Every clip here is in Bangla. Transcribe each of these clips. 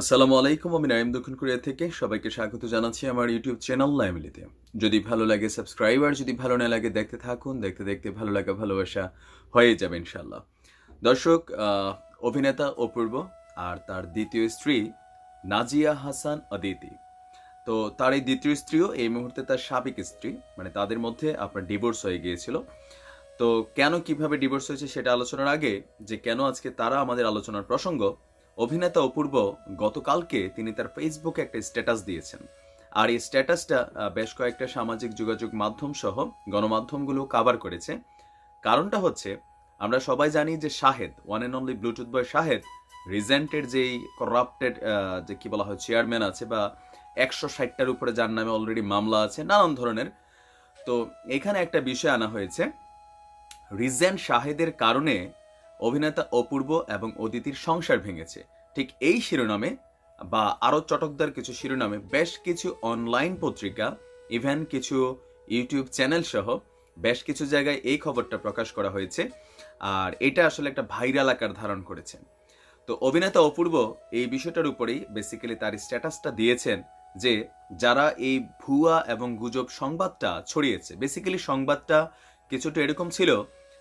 আসসালামু আলাইকুম, আমি নাইম দক্ষিণ কোরিয়া থেকে। সবাইকে স্বাগত জানাচ্ছি আমার ইউটিউব চ্যানেল লাইমলিতে। যদি ভালো লাগে সাবস্ক্রাইব, আর যদি ভালো না লাগে দেখতে থাকুন, দেখতে দেখতে ভালো লাগা, ভালোবাসা হয়ে যাবে ইনশাল্লাহ দর্শক অভিনেতা অপূর্ব আর তার দ্বিতীয় স্ত্রী নাজিয়া হাসান অদিতি। তো তার এই দ্বিতীয় স্ত্রীও এই মুহূর্তে তার সাবেক স্ত্রী মানে তাদের মধ্যে আপনার ডিভোর্স হয়ে গিয়েছিল। তো কেন কীভাবে ডিভোর্স হয়েছে সেটা আলোচনার আগে, যে কেন আজকে তারা আমাদের আলোচনার প্রসঙ্গ অভিনেতা অপূর্ব গতকালকে তিনি তার ফেসবুকে একটা স্ট্যাটাস দিয়েছেন। আর এই স্ট্যাটাসটা বেশ কয়েকটা সামাজিক যোগাযোগ মাধ্যম সহ গণমাধ্যমগুলো কাভার করেছে। কারণটা হচ্ছে, আমরা সবাই জানি যে Shahed one and only bluetooth boy Shahed রিজেন্টের যেই করাপ্টেড যে কি বলা হয় চেয়ারম্যান আছে বা একশো ষাটটার উপরে যার নামে অলরেডি মামলা আছে, নানান ধরনের। তো এখানে একটা বিষয় আনা হয়েছে রিজেন্ট শাহেদের কারণে অভিনেতা অপূর্ব এবং অদিতির সংসার ভেঙেছে। ঠিক এই শিরোনামে বা আরও চটকদার কিছু শিরোনামে বেশ কিছু অনলাইন পত্রিকা ইভেন কিছু ইউটিউব চ্যানেল সহ বেশ কিছু জায়গায় এই খবরটা প্রকাশ করা হয়েছে। আর এটা আসলে একটা ভাইরাল আকার ধারণ করেছে। তো অভিনেতা অপূর্ব এই বিষয়টার উপরেই বেসিক্যালি তার স্ট্যাটাসটা দিয়েছেন যে যারা এই ভুয়া এবং গুজব সংবাদটা ছড়িয়েছে বেসিক্যালি সংবাদটা কিছুটা এরকম ছিল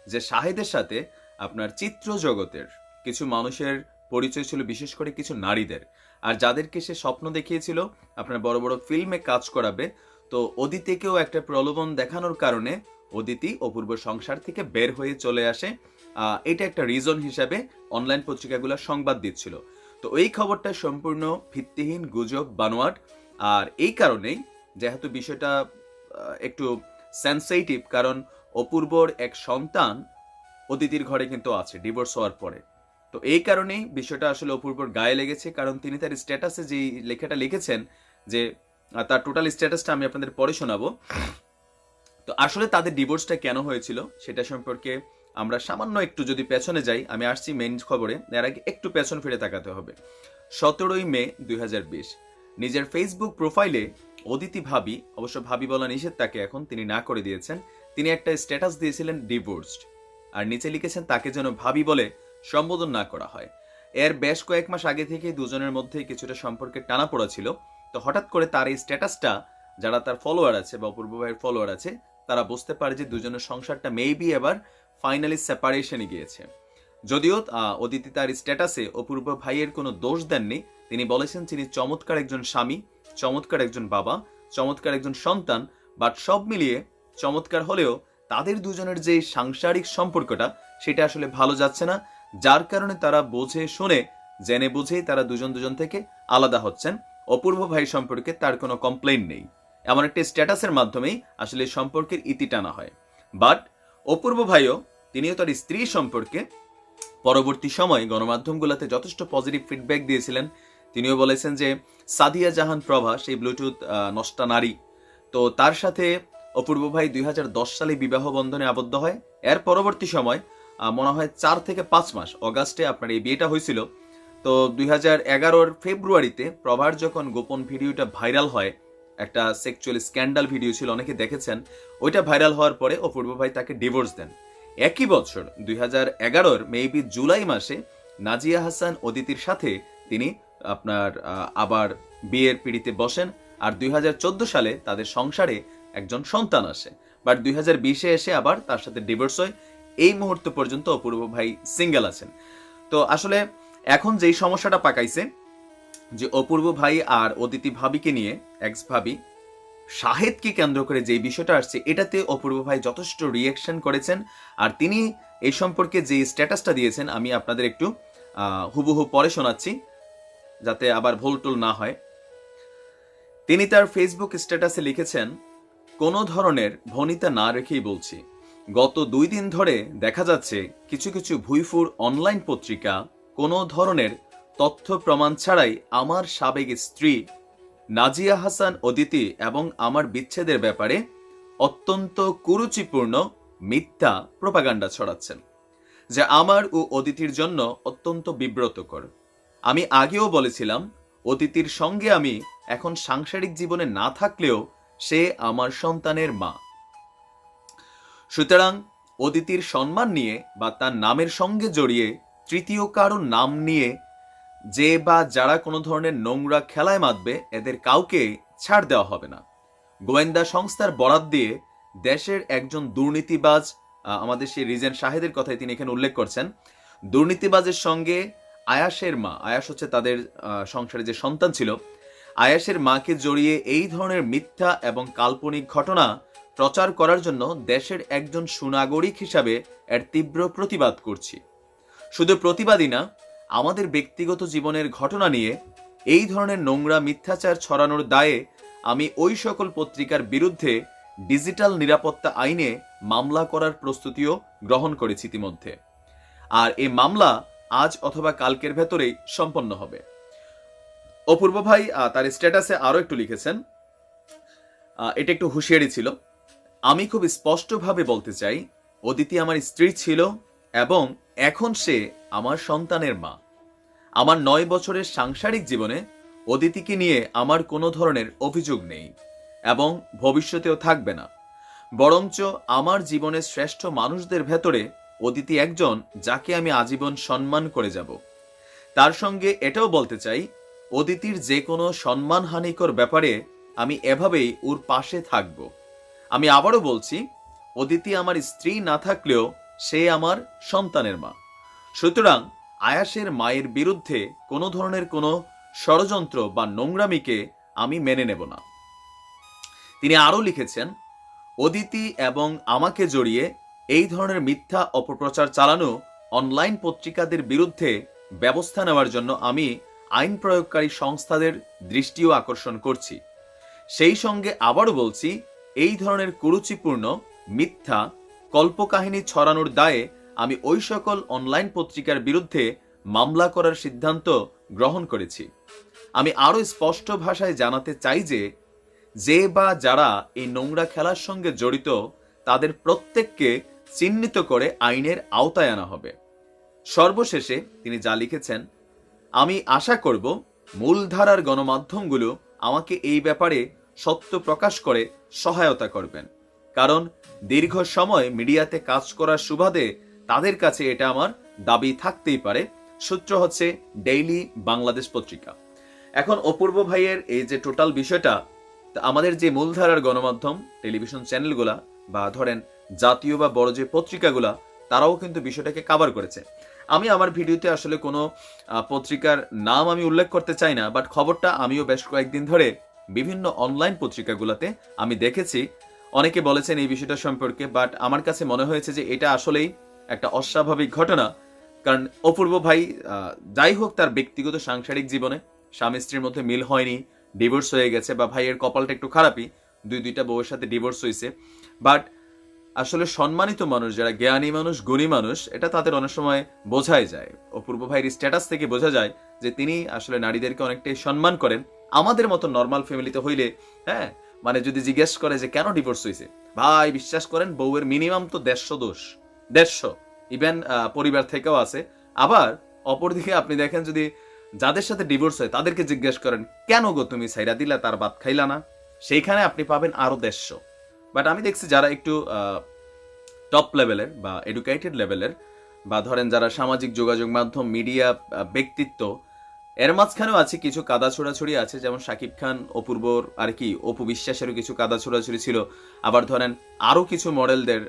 যে শাহেদের সাথে আপনার চিত্র জগতের কিছু মানুষের পরিচয় ছিল, বিশেষ করে কিছু নারীদের। আর যাদেরকে সে স্বপ্ন দেখিয়েছিল, আপনার বড় বড় ফিল্মে কাজ করাবে, তো অদিতিকেও একটা প্রলোভন দেখানোর কারণে অদিতি অপূর্ব সংসার থেকে বের হয়ে চলে আসে। এটা একটা রিজন হিসাবে অনলাইন পত্রিকাগুলো সংবাদ দিচ্ছিল। তো এই খবরটা সম্পূর্ণ ভিত্তিহীন গুজব, বানোয়াট। আর এই কারণেই যেহেতু বিষয়টা একটু সেন্সিটিভ কারণ অপূর্বর এক সন্তান অদিতির ঘরে কিন্তু আছে ডিভোর্স হওয়ার পরে। তো এই কারণেই বিষয়টা আসলে অপূর্বর গায়ে লেগেছে, কারণ তিনি তার স্ট্যাটাসে যেই লেখাটা লিখেছেন যে তার টোটাল স্ট্যাটাসটা আমি আপনাদের পরে শোনাবো। তো আসলে তাদের ডিভোর্সটা কেন হয়েছিল সেটা সম্পর্কে আমরা সামান্য একটু যদি পেছনে যাই, আমি আসছি মেইন খবরে, এর আগে একটু পেছন ফিরে তাকাতে হবে। সতেরোই মে দুই হাজার বিশ, নিজের ফেসবুক প্রোফাইলে অদিতি ভাবি, অবশ্য ভাবি বলা নিষেধ তাকে এখন, তিনি না করে দিয়েছেন, তিনি একটা স্ট্যাটাস দিয়েছিলেন ডিভোর্সড আর নিচে লিখেছেন, তাকে যেন ভাবি বলে সম্বোধন না করা হয়। এর বেশ কয়েক মাস আগে থেকে দুজনের মধ্যে কিছুটা সম্পর্কের টানাপোড়া ছিল। তো হঠাৎ করে তার এই স্ট্যাটাসটা, যারা তার ফলোয়ার আছে বা অপূর্ব ভাইয়ের ফলোয়ার আছে, তারা বুঝতে পারে যে দুজনের সংসারটা মেবি এবার ফাইনালি সেপারেশনে গিয়েছে। যদিও অদিতি তার স্ট্যাটাসে অপূর্ব ভাইয়ের কোনো দোষ দেননি। তিনি বলেছেন, তিনি চমৎকার একজন স্বামী, চমৎকার একজন বাবা, চমৎকার একজন সন্তান বাট সব মিলিয়ে চমৎকার হলেও তাদের দুজনের যে সাংসারিক সম্পর্কটা, সেটা আসলে ভালো যাচ্ছে না। যার কারণে তারা বোঝে, শুনে, জেনে বুঝেই তারা দুজন দুজন থেকে আলাদা হচ্ছেন। অপূর্ব ভাই সম্পর্কে তার কোনো কমপ্লেন নেই। এমন একটা স্ট্যাটাসের মাধ্যমেই আসলে সম্পর্কের ইতি টানা হয়। বাট অপূর্ব ভাইও, তিনিও তার স্ত্রী সম্পর্কে পরবর্তী সময় গণমাধ্যমগুলোতে যথেষ্ট পজিটিভ ফিডব্যাক দিয়েছিলেন। তিনিও বলেছেন যে, সাদিয়া জাহান প্রভা, সেই ব্লুটুথ নষ্টা নারী, তো তার সাথে অপূর্ব ভাই দুই হাজার দশ সালে বিবাহ বন্ধনে আবদ্ধ হয়। এর পরবর্তী সময় মনে হয় চার থেকে পাঁচ মাস অগাস্টে আপনার এই বিয়েটা হয়েছিল। তো দুই হাজার এগারোর ফেব্রুয়ারিতে প্রভার যখন গোপন ভিডিওটা ভাইরাল হয়, একটা সেক্সুয়াল স্ক্যান্ডাল ভিডিও ছিল, অনেকে দেখেছেন, ওইটা ভাইরাল হওয়ার পরে অপূর্ব ভাই তাকে ডিভোর্স দেন। একই বছর, দুই হাজার এগারোর মেবি জুলাই মাসে নাজিয়া হাসান অদিতির সাথে তিনি আপনার আবার বিয়ের পিড়িতে বসেন। আর দুই হাজার চোদ্দ সালে তাদের সংসারে একজন সন্তান আসে। বাট দুই হাজার বিশে এসে আবার তার সাথে ডিভোর্স হয়। এই মুহূর্ত পর্যন্ত অপূর্ব ভাই সিঙ্গেল আছেন। তো আসলে এখন যেই সমস্যাটা পাকাইছে, যে অপূর্ব ভাই আর অদিতি ভাবিকে নিয়ে এক্স ভাবি, শাহেদকে কেন্দ্র করে যে বিষয়টা আসছে, এটাতে অপূর্ব ভাই যথেষ্ট রিয়েকশন করেছেন। আর তিনি এই সম্পর্কে যে স্ট্যাটাসটা দিয়েছেন, আমি আপনাদের একটু হুবহু পরে শোনাচ্ছি, যাতে আবার ভুলটুল না হয়। তিনি তার ফেসবুক স্ট্যাটাসে লিখেছেন কোনো ধরনের ভনিতা না রেখেই বলছি। গত দুই দিন ধরে দেখা যাচ্ছে কিছু কিছু ভুইফুর অনলাইন পত্রিকা কোনো ধরনের তথ্য প্রমাণ ছাড়াই আমার সাবেক স্ত্রী নাজিয়া হাসান অদিতি এবং আমার বিচ্ছেদের ব্যাপারে অত্যন্ত কুরুচিপূর্ণ মিথ্যা প্রপাগান্ডা ছড়াচ্ছেন, যা আমার ও অদিতির জন্য অত্যন্ত বিব্রতকর। আমি আগেও বলেছিলাম, অদিতির সঙ্গে আমি এখন সাংসারিক জীবনে না থাকলেও সে আমার সন্তানের মা। সুতরাং অদিতির সম্মান নিয়ে বা তার নামের সঙ্গে জড়িয়ে তৃতীয় কারও নাম নিয়ে যে বা যারা কোনো ধরনের নোংরা খেলায় মাতবে, এদের কাউকে ছাড় দেওয়া হবে না। গোয়েন্দা সংস্থার বরাত দিয়ে দেশের একজন দুর্নীতিবাজ আমাদের সেই রিজেন শাহেদের কথাই তিনি এখানে উল্লেখ করছেন, দুর্নীতিবাজের সঙ্গে আয়াসের মা, আয়াস হচ্ছে তাদের সংসারে যে সন্তান ছিল আয়াসের মাকে জড়িয়ে এই ধরনের মিথ্যা এবং কাল্পনিক ঘটনা প্রচার করার জন্য দেশের একজন সুনাগরিক হিসাবে এর তীব্র প্রতিবাদ করছি। শুধু প্রতিবাদই না, আমাদের ব্যক্তিগত জীবনের ঘটনা নিয়ে এই ধরনের নোংরা মিথ্যাচার ছড়ানোর দায়ে আমি ওই সকল পত্রিকার বিরুদ্ধে ডিজিটাল নিরাপত্তা আইনে মামলা করার প্রস্তুতিও গ্রহণ করেছি ইতিমধ্যে। আর এই মামলা আজ অথবা কালকের ভেতরেই সম্পন্ন হবে। অপূর্ব ভাই তার স্ট্যাটাসে আরও একটু লিখেছেন। এটা একটু হুঁশিয়ারি ছিল। আমি খুব স্পষ্টভাবে বলতে চাই, অদিতি আমার স্ত্রী ছিল এবং এখন সে আমার সন্তানের মা। আমার নয় বছরের সাংসারিক জীবনে অদিতিকে নিয়ে আমার কোনো ধরনের অভিযোগ নেই এবং ভবিষ্যতেও থাকবে না। বরঞ্চ আমার জীবনের শ্রেষ্ঠ মানুষদের ভেতরে অদিতি একজন যাকে আমি আজীবন সম্মান করে যাব। তার সঙ্গে এটাও বলতে চাই অদিতির যে কোনো সম্মানহানিকর ব্যাপারে আমি এভাবেই ওর পাশে থাকব। আমি আবারও বলছি, অদিতি আমার স্ত্রী না থাকলেও সে আমার সন্তানের মা। সুতরাং আয়াসের মায়ের বিরুদ্ধে কোনো ধরনের কোনো ষড়যন্ত্র বা নোংরামিকে আমি মেনে নেব না। তিনি আরও লিখেছেন, অদিতি এবং আমাকে জড়িয়ে এই ধরনের মিথ্যা অপপ্রচার চালানো অনলাইন পত্রিকাদের বিরুদ্ধে ব্যবস্থা নেওয়ার জন্য আমি আইন প্রয়োগকারী সংস্থাদের দৃষ্টিও আকর্ষণ করছি। সেই সঙ্গে আবারও বলছি, এই ধরনের কুরুচিপূর্ণ, মিথ্যা, কল্পকাহিনী ছড়ানোর দায়ে আমি ওই সকল অনলাইন পত্রিকার বিরুদ্ধে মামলা করার সিদ্ধান্ত গ্রহণ করেছি। আমি আরও স্পষ্ট ভাষায় জানাতে চাই যে যে বা যারা এই নোংরা খেলার সঙ্গে জড়িত, তাদের প্রত্যেককে চিহ্নিত করে আইনের আওতায় আনা হবে। সর্বশেষে তিনি যা লিখেছেন আমি আশা করব মূলধারার গণমাধ্যমগুলো আমাকে এই ব্যাপারে সত্য প্রকাশ করে সহায়তা করবেন। কারণ দীর্ঘ সময় মিডিয়াতে কাজ করার সুবাদে তাদের কাছে এটা আমার দাবি থাকতেই পারে। সূত্র হচ্ছে ডেইলি বাংলাদেশ পত্রিকা। এখন অপূর্ব ভাইয়ের এই যে টোটাল বিষয়টা আমাদের যে মূলধারার গণমাধ্যম, টেলিভিশন চ্যানেলগুলা বা ধরেন জাতীয় বা বড় যে পত্রিকাগুলা, তারাও কিন্তু বিষয়টাকে কাভার করেছে। আমি আমার ভিডিওতে আসলে কোনো পত্রিকার নাম আমি উল্লেখ করতে চাই না বাট খবরটা আমিও বেশ কয়েকদিন ধরে বিভিন্ন অনলাইন পত্রিকাগুলোতে আমি দেখেছি। অনেকে বলেছেন এই বিষয়টা সম্পর্কে বাট আমার কাছে মনে হয়েছে যে এটা আসলেই একটা অস্বাভাবিক ঘটনা। কারণ অপূর্ব ভাই যাই হোক তার ব্যক্তিগত সাংসারিক জীবনে স্বামী স্ত্রীর মধ্যে মিল হয়নি ডিভোর্স হয়ে গেছে বা ভাইয়ের কপালটা একটু খারাপই দুই দুইটা বউয়ের সাথে ডিভোর্স হয়েছে বাট আসলে সম্মানিত মানুষ, যারা জ্ঞানী মানুষ, গুণী মানুষ, এটা তাদের অনেক সময় বোঝাই যায়। অপূর্ব ভাইয়ের স্ট্যাটাস থেকে বোঝা যায় যে তিনি আসলে নারীদেরকে অনেকটাই সম্মান করেন। আমাদের মতো নর্মাল ফ্যামিলিতে হইলে হ্যাঁ মানে যদি জিজ্ঞেস করে যে কেন ডিভোর্স হয়েছে ভাই, বিশ্বাস করেন, বউয়ের মিনিমাম তো দেড়শো দোষ। দেড়শো। ইভেন পরিবার থেকেও আছে। আবার অপরদিকে আপনি দেখেন যদি যাদের সাথে ডিভোর্স হয়, তাদেরকে জিজ্ঞেস করেন, কেন গো তুমি সাইরা দিলা, তার বাদ খাইলা না? সেইখানে আপনি পাবেন আরও দেড়শো। বাট আমি দেখছি যারা একটু টপ লেভেলের বা এডুকেটেড লেভেলের বা ধরেন যারা সামাজিক যোগাযোগ মাধ্যম মিডিয়া ব্যক্তিত্ব, এর মাঝখানেও আছে কিছু কাদা ছোড়াছড়ি আছে, যেমন শাকিব খান, অপূর্বর আর কি, অপু বিশ্বাসেরও কিছু কাদা ছোড়াছড়ি ছিল। আবার ধরেন আরও কিছু মডেলদের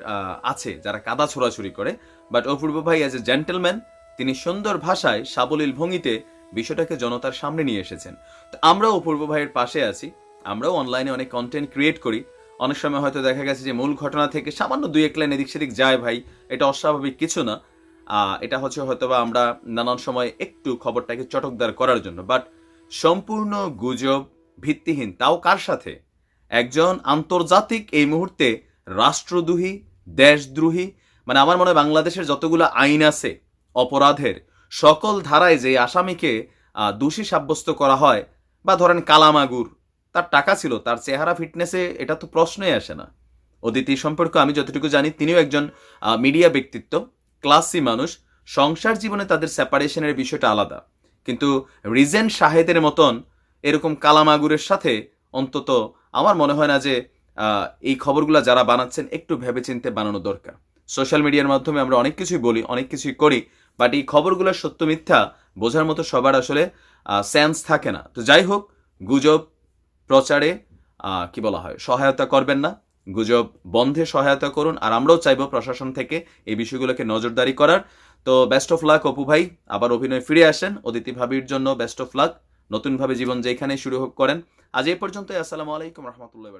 আছে যারা কাদা ছোড়াছড়ি করে। বাট অপূর্ব ভাই অ্যাজ এ জেন্টেলম্যান তিনি সুন্দর ভাষায় সাবলীল ভঙ্গিতে বিষয়টাকে জনতার সামনে নিয়ে এসেছেন। তো আমরাও অপূর্ব ভাইয়ের পাশে আছি, আমরাও অনলাইনে অনেক কন্টেন্ট ক্রিয়েট করি। অনেক সময় হয়তো দেখা গেছে যে মূল ঘটনা থেকে সামান্য দুই এক লাইন এদিক সেদিক যায় ভাই, এটা অস্বাভাবিক কিছু না। এটা হচ্ছে হয়তোবা আমরা নানান সময় একটু খবরটাকে চটকদার করার জন্য। বাট সম্পূর্ণ গুজব ভিত্তিহীন, তাও কার সাথে? একজন আন্তর্জাতিক এই মুহূর্তে রাষ্ট্রদ্রোহী, দেশদ্রোহী মানে আমার মনে হয় বাংলাদেশের যতগুলো আইন আছে, অপরাধের, সকল ধারায় যে আসামিকে দোষী সাব্যস্ত করা হয়, বা ধরেন কালামাগুর তার টাকা ছিল, তার চেহারা ফিটনেসে এটা তো প্রশ্নই আসে না। অদিতি সম্পর্কে আমি যতটুকু জানি, তিনিও একজন মিডিয়া ব্যক্তিত্ব ক্লাসি মানুষ। সংসার জীবনে তাদের সেপারেশনের বিষয়টা আলাদা। কিন্তু রিজেন্ট শাহেদের মতন এরকম কালামাগুরের সাথে অন্তত আমার মনে হয় না যে এই খবরগুলো যারা বানাচ্ছেন একটু ভেবেচিন্তে বানানো দরকার। সোশ্যাল মিডিয়ার মাধ্যমে আমরা অনেক কিছুই বলি, অনেক কিছুই করি বাট এই খবরগুলোর সত্য মিথ্যা বোঝার মতো সবার আসলে সেন্স থাকে না। তো যাই হোক, গুজব প্রচারে কি বলা হয়, সহায়তা করবেন না। গুজব বন্ধে সহায়তা করুন। আর আমরাও চাইব প্রশাসন থেকে এই বিষয়গুলোকে নজরদারি করার। তো বেস্ট অফ লাক অপু ভাই। আবার অভিনয় ফিরে আসেন অদিতি ভাবির জন্য বেস্ট অফ লাক নতুনভাবে জীবন যেখানে শুরু হোক করেন। আজ এই পর্যন্ত আসসালামু আলাইকুম রহমতুল্লাহ